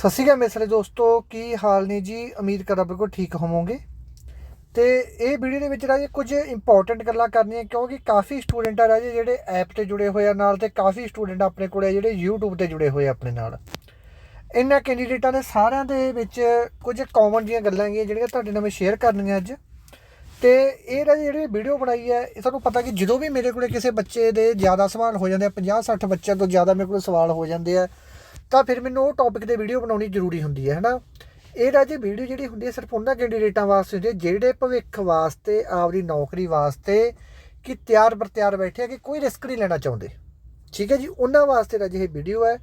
ਸਤਿ ਸ਼੍ਰੀ ਅਕਾਲ ਮੇਰੇ ਸਾਰੇ ਦੋਸਤੋ, ਕੀ ਹਾਲ ਨੇ ਜੀ? ਉਮੀਦ ਕਰਦਾ ਬਿਲਕੁਲ ਠੀਕ ਹੋਵੋਗੇ। ਤੇ ਇਹ ਵੀਡੀਓ ਦੇ ਵਿੱਚ ਰਾਜੇ ਕੁਝ ਇੰਪੋਰਟੈਂਟ ਗੱਲਾਂ ਕਰਨੀਆਂ, ਕਿਉਂਕਿ ਕਾਫੀ ਸਟੂਡੈਂਟ ਆ ਰਾਜੇ ਜਿਹੜੇ ਐਪ ਤੇ ਜੁੜੇ ਹੋਏ ਆ ਨਾਲ ਤੇ ਕਾਫੀ ਸਟੂਡੈਂਟ ਆਪਣੇ ਕੋਲੇ ਆ ਜਿਹੜੇ YouTube ਤੇ ਜੁੜੇ ਹੋਏ ਆਪਣੇ ਨਾਲ। ਇਹਨਾਂ ਕੈਂਡੀਡੇਟਾਂ ਦੇ ਸਾਰਿਆਂ ਦੇ ਵਿੱਚ ਕੁਝ ਕਾਮਨ ਜੀਆਂ ਗੱਲਾਂ ਹੈਗੀਆਂ, ਜਿਹੜੀਆਂ ਤੁਹਾਡੇ ਨਾਲ ਮੈਂ ਸ਼ੇਅਰ ਕਰਨੀਆਂ ਅੱਜ। ਤੇ ਇਹ ਰਾਜੇ ਜਿਹੜੀ ਵੀਡੀਓ ਬਣਾਈ ਹੈ, ਇਹ ਤੁਹਾਨੂੰ ਪਤਾ ਕਿ ਜਦੋਂ ਵੀ ਮੇਰੇ ਕੋਲੇ ਕਿਸੇ ਬੱਚੇ ਦੇ ਜ਼ਿਆਦਾ ਸਵਾਲ ਹੋ ਜਾਂਦੇ ਆ 50 60 ਬੱਚਿਆਂ ਤੋਂ ਜ਼ਿਆਦਾ ਮੇਰੇ ਕੋਲ ਸਵਾਲ ਹੋ ਜਾਂਦੇ ਆ ਤਾਂ ਫਿਰ ਮੈਨੂੰ ਉਹ ਟੌਪਿਕ ਤੇ ਵੀਡੀਓ ਬਣਾਉਣੀ ਜ਼ਰੂਰੀ ਹੁੰਦੀ ਹੈ, ਹੈਨਾ? ਇਹ ਰਾਜੇ ਵੀਡੀਓ ਜਿਹੜੀ ਹੁੰਦੀ ਹੈ, ਸਿਰਫ ਉਹਨਾਂ ਕੈਂਡੀਡੇਟਾਂ ਵਾਸਤੇ ਹੁੰਦੀ ਹੈ, ਜਿਹੜੇ ਭਵਿੱਖ ਵਾਸਤੇ, ਆਪਦੀ ਨੌਕਰੀ ਵਾਸਤੇ ਕਿ ਤਿਆਰ ਬਰ ਤਿਆਰ ਬੈਠੇ ਆ ਕਿ ਕੋਈ ਰਿਸਕ ਨਹੀਂ ਲੈਣਾ ਚਾਹੁੰਦੇ। ਠੀਕ ਹੈ ਜੀ? ਉਹਨਾਂ ਵਾਸਤੇ ਰਾਜੇ ਇਹ ਵੀਡੀਓ ਹੈ।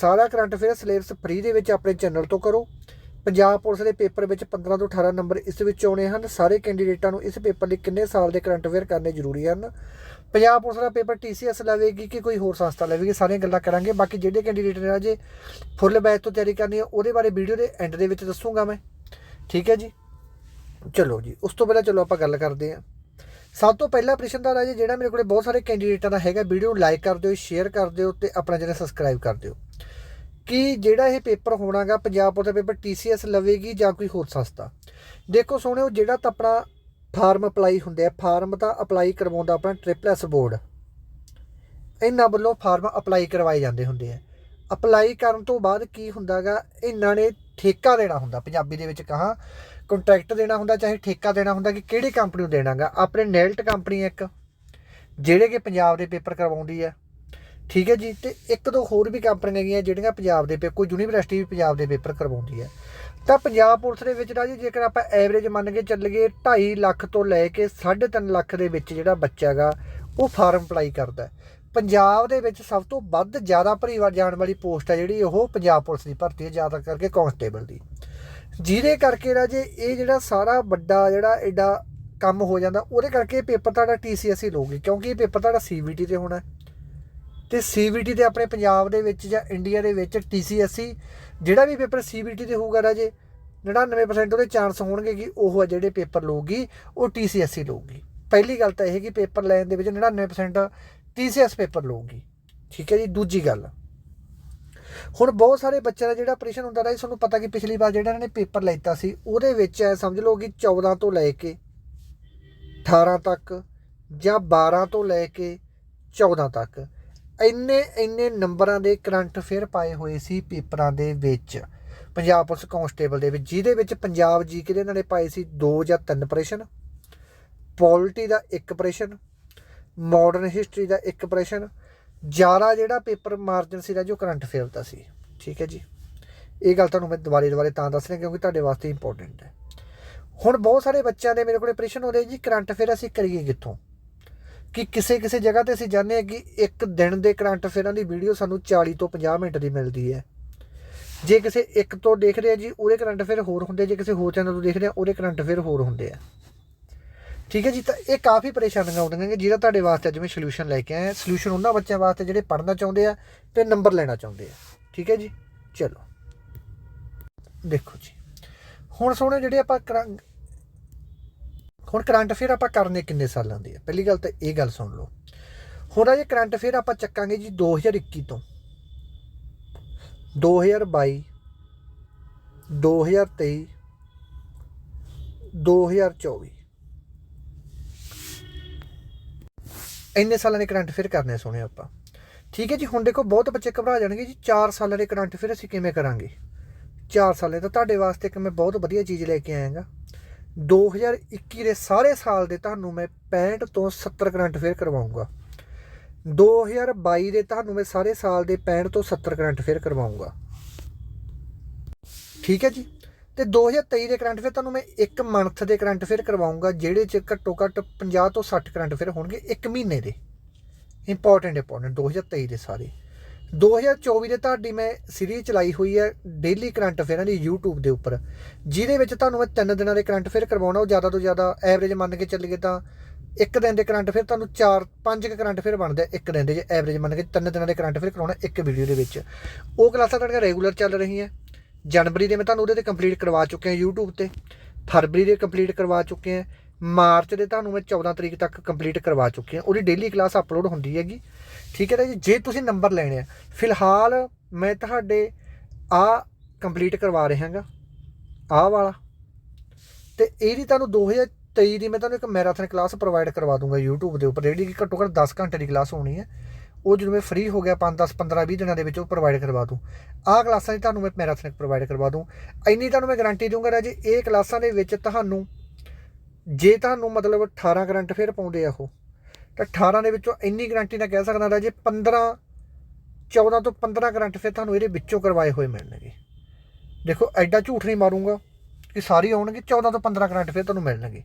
ਸਾਰਾ ਕਰੰਟ ਅਫੇਅਰ ਸਿਲੇਬਸ ਫ੍ਰੀ ਦੇ ਵਿੱਚ ਆਪਣੇ ਚੈਨਲ ਤੋਂ ਕਰੋ। ਪੰਜਾਬ ਪੁਲਿਸ ਦੇ ਪੇਪਰ ਵਿੱਚ 15 ਤੋਂ 18 ਨੰਬਰ ਇਸ ਵਿੱਚ ਆਉਣੇ ਹਨ। ਸਾਰੇ ਕੈਂਡੀਡੇਟਾਂ ਨੂੰ ਇਸ ਪੇਪਰ ਲਈ ਕਿੰਨੇ ਸਾਲ ਦੇ ਕਰੰਟ ਅਫੇਅਰ ਕਰਨੇ ਜ਼ਰੂਰੀ ਹਨ? ਪੰਜਾਬ ਪੁਲਿਸ ਦਾ ਪੇਪਰ TCS ਲਵੇਗੀ ਕਿ ਕੋਈ ਹੋਰ ਸੰਸਥਾ ਲਵੇਗੀ, ਸਾਰੀਆਂ ਗੱਲਾਂ ਕਰਾਂਗੇ। ਬਾਕੀ ਜਿਹੜੇ ਕੈਂਡੀਡੇਟ ਨੇ ਅਜੇ ਫੁੱਲ ਬੈਚ ਤੋਂ ਤਿਆਰੀ ਕਰਨੀ ਹੈ, ਉਹਦੇ ਬਾਰੇ ਵੀਡੀਓ ਦੇ ਐਂਡ ਦੇ ਵਿੱਚ ਦੱਸੂਗਾ ਮੈਂ। ਠੀਕ ਹੈ ਜੀ? ਚਲੋ ਜੀ, ਉਸ ਤੋਂ ਪਹਿਲਾਂ ਚਲੋ ਆਪਾਂ ਗੱਲ ਕਰਦੇ ਹਾਂ। ਸਭ ਤੋਂ ਪਹਿਲਾ ਪ੍ਰਸ਼ਨ ਦਾ ਰਾਜੇ ਜਿਹੜਾ ਮੇਰੇ ਕੋਲੇ ਬਹੁਤ ਸਾਰੇ ਕੈਂਡੀਡੇਟਾਂ ਦਾ ਹੈਗਾ ਵੀਡੀਓ ਨੂੰ ਲਾਈਕ ਕਰ ਦਿਓ ਸ਼ੇਅਰ ਕਰ ਦਿਓ ਤੇ ਆਪਣਾ ਜਿਹੜਾ ਸਬਸਕ੍ਰਾਈਬ ਕਰ ਦਿਓ। ਕਿ ਜਿਹੜਾ ਇਹ ਪੇਪਰ ਹੋਣਾਗਾ, ਪੰਜਾਬ ਪੁਲਿਸ ਦਾ ਪੇਪਰ TCS ਲਵੇਗੀ ਜਾਂ ਕੋਈ ਹੋਰ ਸੰਸਥਾ? ਦੇਖੋ ਸੋਹਣਿਓ ਜਿਹੜਾ ਤਾਂ ਆਪਣਾ ਫਾਰਮ ਅਪਲਾਈ ਹੁੰਦੇ ਆ, ਫਾਰਮ ਤਾਂ ਅਪਲਾਈ ਕਰਵਾਉਂਦਾ ਆਪਣਾ ਟ੍ਰਿਪਲ ਐਸ ਬੋਰਡ ਇਹਨਾਂ ਵੱਲੋਂ ਫਾਰਮ ਅਪਲਾਈ ਕਰਵਾਏ ਜਾਂਦੇ ਹੁੰਦੇ ਆ। ਅਪਲਾਈ ਕਰਨ ਤੋਂ ਬਾਅਦ ਕੀ ਹੁੰਦਾਗਾ ਇਹਨਾਂ ਨੇ ਠੇਕਾ ਦੇਣਾ ਹੁੰਦਾ, ਪੰਜਾਬੀ ਦੇ ਵਿੱਚ ਕਹਾ ਕੰਟਰੈਕਟ ਦੇਣਾ ਹੁੰਦਾ, ਚਾਹੇ ਠੇਕਾ ਦੇਣਾ ਹੁੰਦਾ ਕਿ ਕਿਹੜੀ ਕੰਪਨੀ ਨੂੰ ਦੇਣਾਗਾ ਆਪਣੇ ਨੈਲਟ ਕੰਪਨੀ ਇੱਕ, ਜਿਹੜੇ ਕਿ ਪੰਜਾਬ ਦੇ ਪੇਪਰ ਕਰਵਾਉਂਦੀ ਹੈ ਠੀਕ ਹੈ ਜੀ, ਤੇ ਇੱਕ ਦੋ ਹੋਰ ਵੀ ਕੰਪਨੀਆਂ ਹੈਗੀਆਂ ਜਿਹੜੀਆਂ ਪੰਜਾਬ ਦੇ ਪੇਪਰ ਕੋਈ ਯੂਨੀਵਰਸਿਟੀ ਵੀ ਪੰਜਾਬ ਦੇ ਪੇਪਰ ਕਰਵਾਉਂਦੀ ਹੈ ਤਾਂ ਪੰਜਾਬ ਪੁਲਿਸ ਦੇ ਵਿੱਚ ਰਾਜੀ ਜੇਕਰ ਆਪਾਂ ਐਵਰੇਜ ਮੰਨ ਕੇ ਚੱਲੀਏ 2.5 ਲੱਖ ਤੋਂ ਲੈ ਕੇ 3.5 ਲੱਖ ਦੇ ਵਿੱਚ ਜਿਹੜਾ ਬੱਚਾ ਹੈਗਾ, ਉਹ ਫਾਰਮ ਅਪਲਾਈ ਕਰਦਾ ਪੰਜਾਬ ਦੇ ਵਿੱਚ ਸਭ ਤੋਂ ਵੱਧ ਜ਼ਿਆਦਾ ਭਰੀ ਜਾਣ ਵਾਲੀ ਪੋਸਟ ਹੈ ਜਿਹੜੀ, ਉਹ ਪੰਜਾਬ ਪੁਲਿਸ ਦੀ ਭਰਤੀ ਹੈ ਜ਼ਿਆਦਾ ਕਰਕੇ ਕਾਂਸਟੇਬਲ ਦੀ। ਜਿਹਦੇ ਕਰਕੇ ਰਾਜੇ ਇਹ ਜਿਹੜਾ ਸਾਰਾ ਵੱਡਾ ਜਿਹੜਾ ਐਡਾ ਕੰਮ ਹੋ ਜਾਂਦਾ, ਉਹਦੇ ਕਰਕੇ ਇਹ ਪੇਪਰ ਤੁਹਾਡਾ TCS ਹੀ ਲਊਗੀ, ਕਿਉਂਕਿ ਇਹ ਪੇਪਰ ਤੁਹਾਡਾ CVT ਤੇ ਹੋਣਾ ਹੈ। ਤੇ CVT ਤੇ ਆਪਣੇ ਪੰਜਾਬ ਦੇ ਵਿੱਚ ਜਾਂ ਇੰਡੀਆ ਦੇ ਵਿੱਚ TCSE ਜਿਹੜਾ ਵੀ ਪੇਪਰ CVT ਤੇ ਹੋਊਗਾ ਰਾਜੇ 99% ਉਹਦੇ ਚਾਂਸ ਹੋਣਗੇ ਕਿ ਉਹ ਆ ਜਿਹੜੇ ਪੇਪਰ ਲਊਗੀ, ਉਹ TCSE ਲਊਗੀ। ਪਹਿਲੀ ਗੱਲ ਤਾਂ ਇਹ ਕਿ ਪੇਪਰ ਲੈਣ ਦੇ ਵਿੱਚ 99% TCS ਪੇਪਰ ਲਊਗੀ। ਠੀਕ ਹੈ ਜੀ, ਦੂਜੀ ਗੱਲ। ਹੁਣ ਬਹੁਤ ਸਾਰੇ ਬੱਚਿਆਂ ਦਾ ਜਿਹੜਾ ਆਪਰੇਸ਼ਨ ਹੁੰਦਾ ਰਿਹਾ ਤੁਹਾਨੂੰ ਪਤਾ ਕਿ ਪਿਛਲੀ ਵਾਰ ਜਿਹੜਾ ਇਹਨਾਂ ਨੇ ਪੇਪਰ ਲੈਤਾ ਸੀ, ਉਹਦੇ ਵਿੱਚ ਐ ਸਮਝ ਲਓ ਕਿ 14 ਤੋਂ ਲੈ ਕੇ 18 ਤੱਕ ਜਾਂ 12 ਤੋਂ ਲੈ ਕੇ 14 ਤੱਕ ਇੰਨੇ ਇੰਨੇ ਨੰਬਰਾਂ ਦੇ ਕਰੰਟ ਅਫੇਅਰ ਪਾਏ ਹੋਏ ਸੀ ਪੇਪਰਾਂ ਦੇ ਵਿੱਚ। ਪੰਜਾਬ ਪੁਲਿਸ ਕਾਂਸਟੇਬਲ ਦੇ ਵਿੱਚ, ਜਿਹਦੇ ਵਿੱਚ ਪੰਜਾਬ ਜੀਕੇ ਦੇ ਇਹਨਾਂ ਨੇ ਪਾਏ ਸੀ 2 ਜਾਂ 3 ਪ੍ਰਸ਼ਨ, ਪੋਲਿਟੀ ਦਾ ਇੱਕ ਪ੍ਰਸ਼ਨ ਮਾਡਰਨ ਹਿਸਟਰੀ ਦਾ ਇੱਕ ਪ੍ਰਸ਼ਨ, ਜ਼ਿਆਦਾ ਜਿਹੜਾ ਪੇਪਰ ਮਾਰਜਨ ਸੀ ਜੋ ਕਰੰਟ ਅਫੇਅਰ ਦਾ ਸੀ। ਠੀਕ ਹੈ ਜੀ? ਇਹ ਗੱਲ ਤੁਹਾਨੂੰ ਮੈਂ ਦੁਬਾਰੇ ਦੁਬਾਰੇ ਤਾਂ ਦੱਸ ਰਿਹਾ ਕਿਉਂਕਿ ਤੁਹਾਡੇ ਵਾਸਤੇ ਇੰਪੋਰਟੈਂਟ ਹੈ। ਹੁਣ ਬਹੁਤ ਸਾਰੇ ਬੱਚਿਆਂ ਦੇ ਮੇਰੇ ਕੋਲੇ ਪ੍ਰਸ਼ਨ ਹੋ ਰਹੇ ਜੀ, ਕਰੰਟ ਅਫੇਅਰ ਅਸੀਂ ਕਰੀਏ ਕਿੱਥੋਂ? ਕਿ ਕਿਸੇ ਕਿਸੇ ਜਗ੍ਹਾ ਤੇ ਅਸੀਂ ਜਾਣਦੇ ਹਾਂ ਕਿ ਇੱਕ ਦਿਨ ਦੇ ਕਰੰਟ ਅਫੇਅਰਾਂ ਦੀ ਵੀਡੀਓ ਸਾਨੂੰ 40 ਤੋਂ 50 ਮਿੰਟ ਦੀ ਮਿਲਦੀ ਹੈ। ਜੇ ਕਿਸੇ ਇੱਕ ਤੋਂ ਦੇਖ ਰਹੇ ਆ ਜੀ ਉਹਦੇ ਕਰੰਟ ਅਫੇਅਰ ਹੋਰ ਹੁੰਦੇ ਜੇ ਕਿਸੇ ਹੋਰ ਚੈਨਲ ਤੋਂ ਦੇਖ ਰਹੇ ਆ ਉਹਦੇ ਕਰੰਟ ਅਫੇਅਰ ਹੋਰ ਹੁੰਦੇ ਆ। ਠੀਕ ਹੈ ਜੀ, ਤਾਂ ਇਹ ਕਾਫੀ ਪਰੇਸ਼ਾਨੀਆਂ ਆਉਂਦੀਆਂ ਕਿ ਜਿਹੜਾ ਤੁਹਾਡੇ ਵਾਸਤੇ ਅੱਜ ਮੈਂ ਸੋਲੂਸ਼ਨ ਲੈ ਕੇ ਆਇਆ। ਸੋਲੂਸ਼ਨ ਉਹਨਾਂ ਬੱਚਿਆਂ ਵਾਸਤੇ ਜਿਹੜੇ ਪੜ੍ਹਨਾ ਚਾਹੁੰਦੇ ਆ ਤੇ ਨੰਬਰ ਲੈਣਾ ਚਾਹੁੰਦੇ ਆ। ਠੀਕ ਹੈ ਜੀ, ਚਲੋ। ਦੇਖੋ ਜੀ, ਹੁਣ ਸੋਹਣੇ ਜਿਹੜੇ ਆਪਾਂ ਕਰਾਂ- ਹੁਣ ਕਰੰਟ ਅਫੇਅਰ ਆਪਾਂ ਕਰਨੇ ਕਿੰਨੇ ਸਾਲਾਂ ਦੇ ਆ? ਪਹਿਲੀ ਗੱਲ ਤਾਂ ਇਹ ਗੱਲ ਸੁਣ ਲਓ। ਹੁਣ ਆ ਜੇ ਕਰੰਟ ਅਫੇਅਰ ਆਪਾਂ ਚੱਕਾਂਗੇ ਜੀ 2021 ਤੋਂ। 2022 2023 2024 ਇੰਨੇ ਸਾਲਾਂ ਦੇ ਕਰੰਟ ਅਫੇਅਰ ਕਰਨੇ ਸੋਹਣੇ ਆਪਾਂ। ਠੀਕ ਹੈ ਜੀ, ਹੁਣ ਦੇਖੋ ਬਹੁਤ ਬੱਚੇ ਘਬਰਾ ਜਾਣਗੇ ਜੀ 4 ਸਾਲਾਂ ਦੇ ਕਰੰਟ ਅਫੇਅਰ ਅਸੀਂ ਕਿਵੇਂ ਕਰਾਂਗੇ? 4 ਸਾਲੇ ਤਾਂ ਤੁਹਾਡੇ ਵਾਸਤੇ ਇੱਕ ਮੈਂ ਬਹੁਤ ਵਧੀਆ ਚੀਜ਼ ਲੈ ਕੇ ਆਇਆਗਾ। 2021 ਦੇ ਸਾਰੇ ਸਾਲ ਦੇ ਤੁਹਾਨੂੰ ਮੈਂ 65 ਤੋਂ 70 ਕਰੰਟ ਅਫੇਅਰ ਕਰਵਾਉਂਗਾ। 2022 ਦੇ ਤੁਹਾਨੂੰ ਮੈਂ ਸਾਰੇ ਸਾਲ ਦੇ 65 ਤੋਂ 70 ਕਰੰਟ ਫੇਅਰ ਕਰਵਾਉਂਗਾ। ਠੀਕ ਹੈ ਜੀ? ਤੇ 2023 ਦੇ ਕਰੰਟ ਫੇਅਰ ਤੁਹਾਨੂੰ ਮੈਂ ਇੱਕ ਮੰਥ ਦੇ ਕਰੰਟ ਫੇਅਰ ਕਰਵਾਉਂਗਾ, ਜਿਹੜੇ ਚ ਘੱਟੋ ਘੱਟ 50 ਤੋਂ 60 ਕਰੰਟ ਫੇਅਰ ਹੋਣਗੇ ਇੱਕ ਮਹੀਨੇ ਦੇ। ਇੰਪੋਰਟੈਂਟ ਇੰਪੋਰਟੈਂਟ 2023 ਦੇ ਸਾਰੇ। 2024 ਦੇ ਤੁਹਾਡੀ ਮੈਂ ਸੀਰੀਜ਼ ਚਲਾਈ ਹੋਈ ਹੈ ਡੇਲੀ ਕਰੰਟ ਅਫੇਅਰਾਂ ਦੀ YouTube ਦੇ ਉੱਪਰ। ਜਿਹਦੇ ਵਿੱਚ ਤੁਹਾਨੂੰ ਮੈਂ ਤਿੰਨ ਦਿਨਾਂ ਦੇ ਕਰੰਟ ਅਫੇਅਰ ਕਰਵਾਉਣਾ, ਉਹ ਜ਼ਿਆਦਾ ਤੋਂ ਜ਼ਿਆਦਾ ਐਵਰੇਜ ਮੰਨ ਕੇ ਚੱਲੀਏ ਤਾਂ ਇੱਕ ਦਿਨ ਦੇ ਕਰੰਟ ਫਿਰ ਤੁਹਾਨੂੰ 4 5 ਕਰੰਟ ਫਿਰ ਬਣਦੇ ਇੱਕ ਦਿਨ ਦੇ, ਜੇ ਐਵਰੇਜ ਮੰਨ ਕੇ ਤਿੰਨ ਦਿਨਾਂ ਦੇ ਕਰੰਟ ਫਿਰ ਕਰਾਉਣਾ ਇੱਕ ਵੀਡੀਓ ਦੇ ਵਿੱਚ। ਉਹ ਕਲਾਸਾਂ ਤੁਹਾਡੀਆਂ ਰੈਗੂਲਰ ਚੱਲ ਰਹੀਆਂ। ਜਨਵਰੀ ਦੇ ਮੈਂ ਤੁਹਾਨੂੰ ਉਹਦੇ ਤੇ ਕੰਪਲੀਟ ਕਰਵਾ ਚੁੱਕਿਆ YouTube ਤੇ। ਫਰਵਰੀ ਦੇ ਕੰਪਲੀਟ ਕਰਵਾ ਚੁੱਕੇ ਹਾਂ ਮਾਰਚ ਦੇ ਤੁਹਾਨੂੰ ਮੈਂ 14 ਤਰੀਕ ਤੱਕ ਕੰਪਲੀਟ ਕਰਵਾ ਚੁੱਕੇ ਆ। ਉਹਦੀ ਡੇਲੀ ਕਲਾਸ ਅਪਲੋਡ ਹੁੰਦੀ ਹੈਗੀ। ਠੀਕ ਹੈ ਨਾ ਜੀ? ਜੇ ਤੁਸੀਂ ਨੰਬਰ ਲੈਣੇ ਆ। ਫਿਲਹਾਲ ਮੈਂ ਤੁਹਾਡੇ ਆ ਕੰਪਲੀਟ ਕਰਵਾ ਰਿਹਾ ਹਾਂਗਾ ਆਹ ਵਾਲਾ। ਤੇ ਇਹਦੀ ਤੁਹਾਨੂੰ 2023 ਦੀ ਮੈਂ ਤੁਹਾਨੂੰ ਇੱਕ ਮੈਰਾਥਨ ਕਲਾਸ ਪ੍ਰੋਵਾਈਡ ਕਰਵਾ ਦੂੰਗਾ YouTube ਦੇ ਉੱਪਰ, ਜਿਹੜੀ ਕਿ ਘੱਟੋ ਘੱਟ 10 ਘੰਟੇ ਦੀ ਕਲਾਸ ਹੋਣੀ ਹੈ। ਉਹ ਜਦੋਂ ਮੈਂ ਫ੍ਰੀ ਹੋ ਗਿਆ 5 10 15 20 ਦਿਨਾਂ ਦੇ ਵਿੱਚ ਉਹ ਪ੍ਰੋਵਾਈਡ ਕਰਵਾ ਦੂੰ। ਆਹ ਕਲਾਸਾਂ ਦੀ ਤੁਹਾਨੂੰ ਮੈਂ ਮੈਰਾਥਨ ਪ੍ਰੋਵਾਈਡ ਕਰਵਾ ਦੂੰ। ਇੰਨੀ ਤੁਹਾਨੂੰ ਮੈਂ ਗਾਰੰਟੀ ਦੂੰਗਾ ਰਾਜੇ, ਇਹ ਕਲਾਸਾਂ ਦੇ ਵਿੱਚ ਤੁਹਾਨੂੰ, ਜੇ ਤੁਹਾਨੂੰ ਮਤਲਬ 18 ਕਰੰਟ ਫੇਰ ਪਾਉਂਦੇ ਆ ਉਹ, ਤਾਂ 18 ਦੇ ਵਿੱਚੋਂ ਇੰਨੀ ਗਾਰੰਟੀ ਨਾਲ ਕਹਿ ਸਕਦਾ ਰਾਜੇ 15 14 ਤੋਂ 15 ਕਰੰਟ ਫੇਰ ਤੁਹਾਨੂੰ ਇਹਦੇ ਵਿੱਚੋਂ ਕਰਵਾਏ ਹੋਏ ਮਿਲਣਗੇ। ਦੇਖੋ, ਐਡਾ ਝੂਠ ਨਹੀਂ ਮਾਰੂੰਗਾ ਕਿ ਸਾਰੀ ਆਉਣਗੇ 14 ਤੋਂ 15 ਕਰੰਟ ਫੇਰ ਤੁਹਾਨੂੰ ਮਿਲਣਗੇ।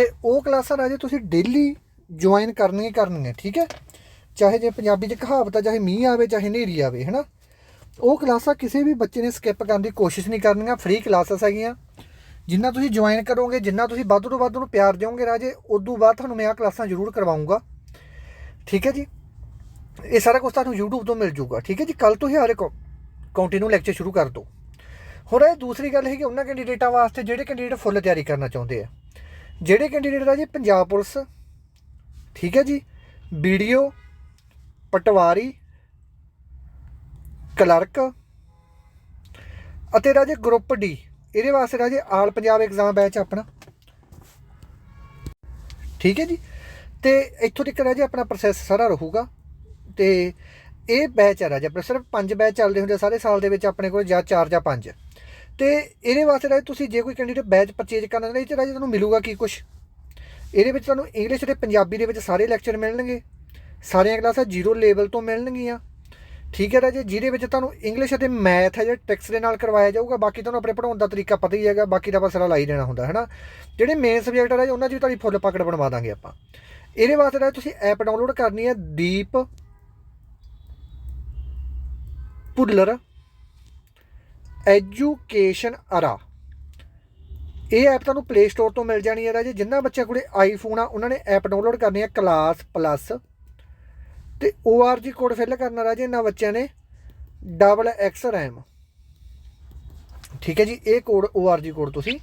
ਤੇ ਉਹ ਕਲਾਸਾਂ ਰਾਜੇ ਤੁਸੀਂ ਡੇਲੀ ਜੁਆਇਨ ਕਰਨੀਆਂ ਹੀ ਕਰਨੀਆਂ, ਠੀਕ ਹੈ? ਚਾਹੇ ਜੇ ਪੰਜਾਬੀ 'ਚ ਕਹਾਵਤ ਆ, ਚਾਹੇ ਮੀਂਹ ਆਵੇ, ਚਾਹੇ ਹਨੇਰੀ ਆਵੇ, ਹੈਨਾ? ਉਹ ਕਲਾਸਾਂ ਕਿਸੇ ਵੀ ਬੱਚੇ ਨੇ ਸਕਿਪ ਕਰਨ ਦੀ ਕੋਸ਼ਿਸ਼ ਨਹੀਂ ਕਰਨੀਆਂ ਫ੍ਰੀ ਕਲਾਸਾਂ ਹੈਗੀਆਂ। ਜਿੰਨਾ ਤੁਸੀਂ ਜੁਆਇਨ ਕਰੋਗੇ, ਜਿੰਨਾ ਤੁਸੀਂ ਵੱਧ ਤੋਂ ਵੱਧ ਉਹਨੂੰ ਪਿਆਰ ਦਿਓਗੇ ਰਾਜੇ, ਉਦੋਂ ਬਾਅਦ ਤੁਹਾਨੂੰ ਮੈਂ ਆ ਕਲਾਸਾਂ ਜ਼ਰੂਰ ਕਰਵਾਉਂਗਾ। ਠੀਕ ਹੈ ਜੀ? ਇਹ ਸਾਰਾ ਕੁਝ ਤੁਹਾਨੂੰ YouTube ਤੋਂ ਮਿਲ ਜੂਗਾ ਠੀਕ ਹੈ ਜੀ? ਕੱਲ ਤੋਂ ਹੀ ਹਰ ਇੱਕ ਕੰਟੀਨਿਊ ਲੈਕਚਰ ਸ਼ੁਰੂ ਕਰ ਦਿਓ। ਹੁਣ ਇਹ ਦੂਸਰੀ ਗੱਲ ਹੈ ਕਿ ਉਹਨਾਂ ਕੈਂਡੀਡੇਟਾਂ ਵਾਸਤੇ ਜਿਹੜੇ ਕੈਂਡੀਡੇਟ ਫੁੱਲ ਤਿਆਰੀ ਕਰਨਾ ਚਾਹੁੰਦੇ ਆ। ਜਿਹੜੇ ਕੈਂਡੀਡੇਟ ਰਾਜੇ ਪੰਜਾਬ ਪੁਲਿਸ, ਠੀਕ ਹੈ ਜੀ ਵੀਡੀਓ ਪਟਵਾਰੀ, ਕਲਰਕ ਅਤੇ ਰਾਜੇ ਗਰੁੱਪ ਡੀ ਇਹਦੇ ਵਾਸਤੇ ਰਾਜੇ ਆਲ ਪੰਜਾਬ ਐਗਜ਼ਾਮ ਬੈਚ ਆਪਣਾ। ਠੀਕ ਹੈ ਜੀ, ਤੇ ਇੱਥੋਂ ਤੱਕ ਰਾਜੇ ਆਪਣਾ ਪ੍ਰੋਸੈਸ ਸਾਰਾ ਰਹੂਗਾ, ਤੇ ਇਹ ਬੈਚ ਹੈ ਰਾਜੇ, ਆਪਣੇ ਸਿਰਫ ਪੰਜ ਬੈਚ ਚੱਲਦੇ ਹੁੰਦੇ ਆ, ਸਾਰੇ ਸਾਲ ਦੇ ਵਿੱਚ ਆਪਣੇ ਕੋਲ ਜਾਂ ਚਾਰ ਜਾਂ ਪੰਜ। ਤੇ ਇਹਦੇ ਵਾਸਤੇ ਰਾਜੇ ਤੁਸੀਂ ਜੇ ਕੋਈ ਕੈਂਡੀਡੇਟ ਬੈਚ ਪਰਚੇਜ ਕਰਨਾ ਚਾਹੁੰਦੇ ਇਹ 'ਚ ਰਾਜੇ ਤੁਹਾਨੂੰ ਮਿਲੂਗਾ ਕੀ ਕੁਝ ਇਹਦੇ ਵਿੱਚ ਤੁਹਾਨੂੰ ਇੰਗਲਿਸ਼ ਤੇ ਪੰਜਾਬੀ ਦੇ ਵਿੱਚ ਸਾਰੇ ਲੈਕਚਰ ਮਿਲਣਗੇ। ਸਾਰੀਆਂ ਕਲਾਸਾਂ ਜ਼ੀਰੋ ਲੈਵਲ ਤੋਂ ਮਿਲਣਗੀਆਂ। ਠੀਕ ਹੈ ਰਾਜੇ, ਜਿਹਦੇ ਵਿੱਚ ਤੁਹਾਨੂੰ ਇੰਗਲਿਸ਼ ਅਤੇ ਮੈਥ ਹੈ, ਜਿਹੜਾ ਟੈਕਸ ਦੇ ਨਾਲ ਕਰਵਾਇਆ ਜਾਊਗਾ, ਬਾਕੀ ਤੁਹਾਨੂੰ ਆਪਣੇ ਪੜਾਉਣ ਦਾ ਤਰੀਕਾ ਪਤਾ ਹੀ ਹੈਗਾ, ਬਾਕੀ ਦਾ ਬਸ ਸਾਰਾ ਲਾਈ ਦੇਣਾ ਹੁੰਦਾ ਹੈ ਨਾ ਜਿਹੜੇ ਮੇਨ ਸਬਜੈਕਟ ਰਾਜੇ, ਉਹਨਾਂ 'ਚ ਵੀ ਤੁਹਾਡੀ ਫੁੱਲ ਪਕੜ ਬਣਵਾ ਦਾਂਗੇ ਆਪਾਂ। ਇਹਦੇ ਵਾਸਤੇ ਰਾਜੇ, ਤੁਸੀਂ ਐਪ ਡਾਊਨਲੋਡ ਕਰਨੀ ਹੈ ਦੀਪ ਪੁੱਲਰ ਐਜੂਕੇਸ਼ਨ ਅਰਾ। ਇਹ ਐਪ ਤੁਹਾਨੂੰ ਪਲੇ ਸਟੋਰ ਤੋਂ ਮਿਲ ਜਾਣੀ ਹੈ ਰਾਜੇ। ਜਿੰਨਾ ਬੱਚਿਆਂ ਕੋਲੇ ਆਈਫੋਨ ਆ, ਉਹਨਾਂ ਨੇ ਐਪ ਡਾਊਨਲੋਡ ਕਰਨੀ ਹੈ ਕਲਾਸ ਪਲੱਸ ਤੇ ORG ਕੋਡ ਫਿਲ ਕਰਨਾ ਰਾਜੇ ਇਹਨਾਂ ਬੱਚਿਆਂ ਨੇ। ਡਬਲ ਐਕਸ ਰੈਮ ਠੀਕ ਹੈ ਜੀ, ਇਹ ਕੋਡ ORG ਕੋਡ ਤੁਸੀਂ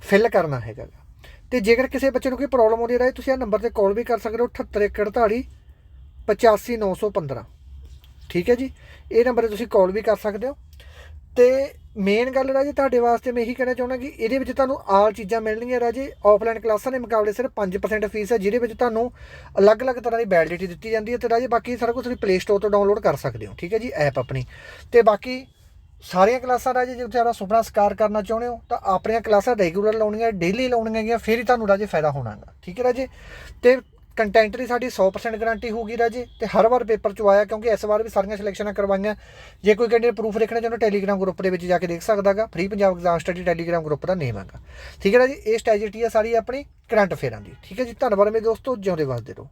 ਫਿਲ ਕਰਨਾ ਹੈਗਾ ਗਾ। ਤੇ ਜੇਕਰ ਕਿਸੇ ਬੱਚੇ ਨੂੰ ਕੋਈ ਪ੍ਰੋਬਲਮ ਆਉਂਦੀ ਹੈ ਰਾਜੇ, ਤੁਸੀਂ ਇਹ ਨੰਬਰ ਤੇ ਕਾਲ ਵੀ ਕਰ ਸਕਦੇ ਹੋ 78148 85915 ਠੀਕ ਹੈ ਜੀ, ਇਹ ਨੰਬਰ ਤੇ ਤੁਸੀਂ ਕਾਲ ਵੀ ਕਰ ਸਕਦੇ ਹੋ। ਤੇ ਮੇਨ ਗੱਲ ਰਾਜੇ ਤੁਹਾਡੇ ਵਾਸਤੇ ਮੈਂ ਇਹੀ ਕਹਿਣਾ ਚਾਹੁੰਦਾ ਕਿ ਇਹਦੇ ਵਿੱਚ ਤੁਹਾਨੂੰ ਆਲ ਚੀਜ਼ਾਂ ਮਿਲਣਗੀਆਂ ਰਾਜੇ। ਆਫਲਾਈਨ ਕਲਾਸਾਂ ਦੇ ਮੁਕਾਬਲੇ ਸਿਰਫ 5% ਫੀਸ ਹੈ ਜਿਹਦੇ ਵਿੱਚ ਤੁਹਾਨੂੰ ਅਲੱਗ-ਅਲੱਗ ਤਰ੍ਹਾਂ ਦੀ ਵੈਲਿਡਿਟੀ ਦਿੱਤੀ ਜਾਂਦੀ ਹੈ ਤੇ ਰਾਜੇ ਬਾਕੀ ਸਾਰਾ ਕੁਝ ਤੁਸੀਂ ਪਲੇ ਸਟੋਰ ਤੋਂ ਡਾਊਨਲੋਡ ਕਰ ਸਕਦੇ ਹੋ, ਠੀਕ ਹੈ ਜੀ ਐਪ ਆਪਣੀ। ਤੇ ਬਾਕੀ ਸਾਰੀਆਂ ਕਲਾਸਾਂ ਰਾਜੇ, ਜੇ ਤੁਹਾਡਾ ਸੁਪਨਾ ਸਕਾਰ ਕਰਨਾ ਚਾਹੁੰਦੇ ਹੋ, ਤਾਂ ਆਪਣੀਆਂ ਕਲਾਸਾਂ ਰੈਗੂਲਰ ਲਾਉਣੀਆਂ ਡੇਲੀ ਲਾਉਣੀਆਂ ਹੈਗੀਆਂ ਫਿਰ ਹੀ ਤੁਹਾਨੂੰ ਰਾਜੇ ਫਾਇਦਾ ਹੋਣਾਗਾ, ਠੀਕ ਹੈ ਰਾਜੇ। ਤੇ ਕੰਟੈਂਟ ਦੀ ਸਾਡੀ 100% ਗਾਰੰਟੀ ਹੋਊਗੀ ਰਾਜੇ, ਤੇ ਹਰ ਵਾਰ ਪੇਪਰ ਚ ਆਇਆ, ਕਿਉਂਕਿ ਇਸ ਵਾਰ ਵੀ ਸਾਰੀਆਂ ਸਿਲੈਕਸ਼ਨਾਂ ਕਰਵਾਈਆਂ। ਜੇ ਕੋਈ ਕੈਂਡੀਡੇਟ ਪ੍ਰੂਫ ਦੇਖਣਾ ਚਾਹੁੰਦਾ ਟੈਲੀਗ੍ਰਾਮ ਗਰੁੱਪ ਦੇ ਵਿੱਚ ਜਾ ਕੇ ਦੇਖ ਸਕਦਾਗਾ free Punjab exam study Telegram group ਦਾ ਨੇਮ ਹੈਗਾ। ਠੀਕ ਹੈ ਰਾਜੇ, ਇਹ ਸਟ੍ਰੈਟਜੀ ਹੈ ਸਾਰੀ ਆਪਣੀ ਕਰੰਟ ਅਫੇਅਰਾਂ ਦੀ। ਠੀਕ ਹੈ ਜੀ, ਧੰਨਵਾਦ ਮੇਰੇ ਦੋਸਤੋ, ਜਿਉਂਦੇ ਵਸਦੇ ਰਹੋ।